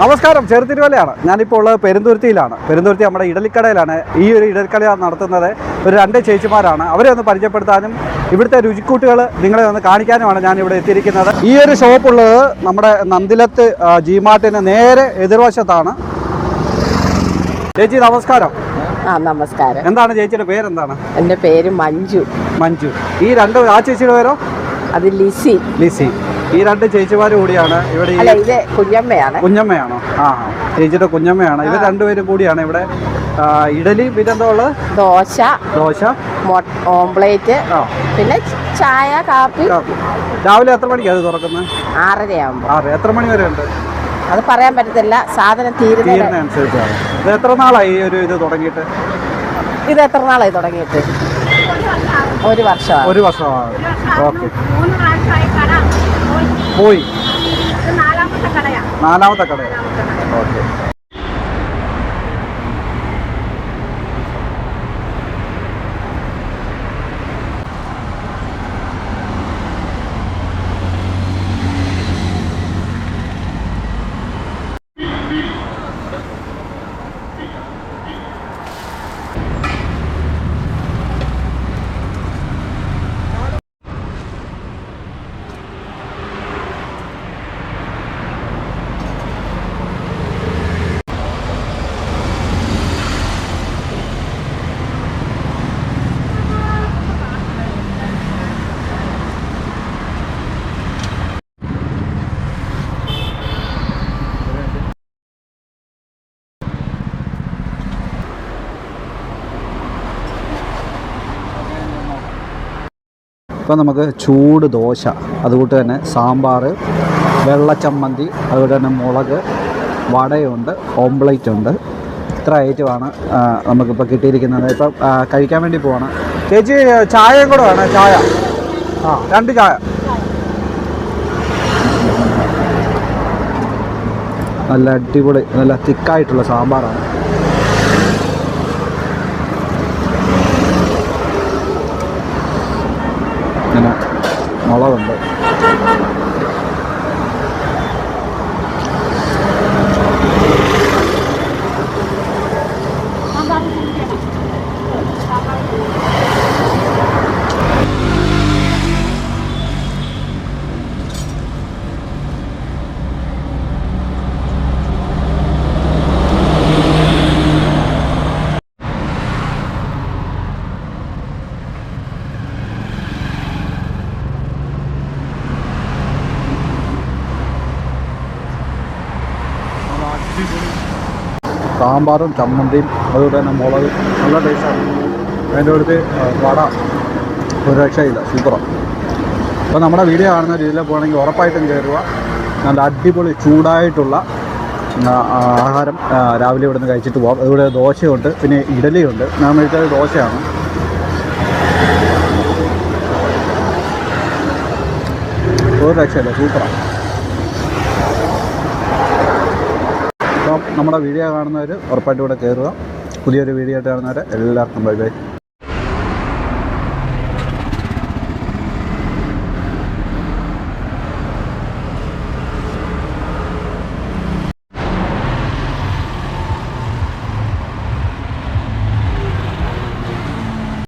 നമസ്കാരം ചെറുതിരുവലയാണ് ഞാനിപ്പോൾ ഉള്ളത് പെരുന്തുരുത്തിയിലാണ്. പെരുന്തുരുത്തി നമ്മുടെ ഇഡലിക്കടയിലാണ്. ഈ ഒരു ഇഡലിക്കട നടത്തുന്നത് ഒരു രണ്ട് ചേച്ചിമാരാണ്. അവരെ ഒന്ന് പരിചയപ്പെടുത്താനും ഇവിടുത്തെ രുചിക്കൂട്ടുകൾ നിങ്ങളെ ഒന്ന് കാണിക്കാനുമാണ് ഞാൻ ഇവിടെ എത്തിയിരിക്കുന്നത്. ഈ ഒരു ഷോപ്പ് ഉള്ളത് നമ്മുടെ നന്ദിലത്ത് ജിമാർട്ടിന് നേരെ എതിർവശത്താണ്. ചേച്ചി നമസ്കാരം. ആ നമസ്കാരം. എന്താണ് ചേച്ചിയുടെ പേരെന്താണ്? എന്റെ പേര് മഞ്ജു. മഞ്ജു. ഈ രണ്ട് ആ ചേച്ചിയുടെ പേരോ? അത് ലിസി. ലിസി. ഈ രണ്ട് ചേച്ചിമാർ കൂടിയാണ്. ഇവിടെ ഈ അല്ല ഇത് കുഞ്ഞമ്മയാണ്. കുഞ്ഞമ്മയാണോ? ആ. ചേച്ചിയുടെ കുഞ്ഞമ്മയാണ്. ഇവർ രണ്ടുപേരും കൂടിയാണ് ഇവിടെ. ഇഡലി പിന്നെന്തോ ഉള്ളത്? ദോശ ദോശ. ഓംപ്ലേറ്റ് പിന്നെ ചായ കാപ്പി. രാവിലെ എത്ര മണിക്കാണ് തുറക്കുന്നത് ആറരയാകുമ്പോൾ ആറ്. എത്ര മണി വരെ ഉണ്ട്? അത് പറയാൻ പറ്റത്തില്ല. സാധനം തീരുന്ന തീരുന്ന ഇത് എത്ര നാളായി ഈ ഒരു ഇത് തുടങ്ങിയിട്ട്? ഇത് എത്ര നാളായി തുടങ്ങിയിട്ട്? ഒരു വർഷമാണ്. ഒരു വർഷമാണ്. ഓക്കെ. പോയി. നാലാമത്തെ കടയാ. നാലാമത്തെ കടയാണ് ഓക്കെ. ഇപ്പം നമുക്ക് ചൂട് ദോശ അതുകൊണ്ട് തന്നെ സാമ്പാർ വെള്ളച്ചമ്മന്തി അതുപോലെ തന്നെ മുളക് വടയുണ്ട് ഓംപ്ലേറ്റ് ഉണ്ട്. ഇത്ര ഐറ്റമാണ് നമുക്കിപ്പോൾ കിട്ടിയിരിക്കുന്നത്. ഇപ്പം കഴിക്കാൻ വേണ്ടി പോവാണ്. ചേച്ചി ചായയും കൂടെ വേണേ ചായ. ആ രണ്ട് ചായ. നല്ല അടിപൊളി നല്ല തിക്കായിട്ടുള്ള സാമ്പാറാണ്. മുളകുണ്ട് സാമ്പാറും ചമ്മന്തിയും അതുപോലെ തന്നെ മുളക്. നല്ല ടേസ്റ്റാണ് അതിന്റെ അടുത്ത് വട ഒരു രക്ഷയില്ല. സൂപ്പറാണ് അപ്പോൾ നമ്മുടെ വീഡിയോ കാണുന്ന രീതിയിൽ പോകണമെങ്കിൽ ഉറപ്പായിട്ടും കയറുക നല്ല അടിപൊളി ചൂടായിട്ടുള്ള ആഹാരം രാവിലെ ഇവിടെ നിന്ന് കഴിച്ചിട്ട് പോകാം ഇവിടെ ദോശയുണ്ട് പിന്നെ ഇഡലിയുണ്ട്. ഞാൻ മേടിച്ചത് ദോശയാണ്. ഒരു രക്ഷയില്ല. സൂപ്പറാണ് നമ്മുടെ വീഡിയോ കാണുന്നവർ ഉറപ്പായിട്ടും ഇവിടെ കയറുക. പുതിയൊരു വീഡിയോ ആയിട്ട് കാണുന്നവരെ എല്ലാവർക്കും ബൈ ബൈ.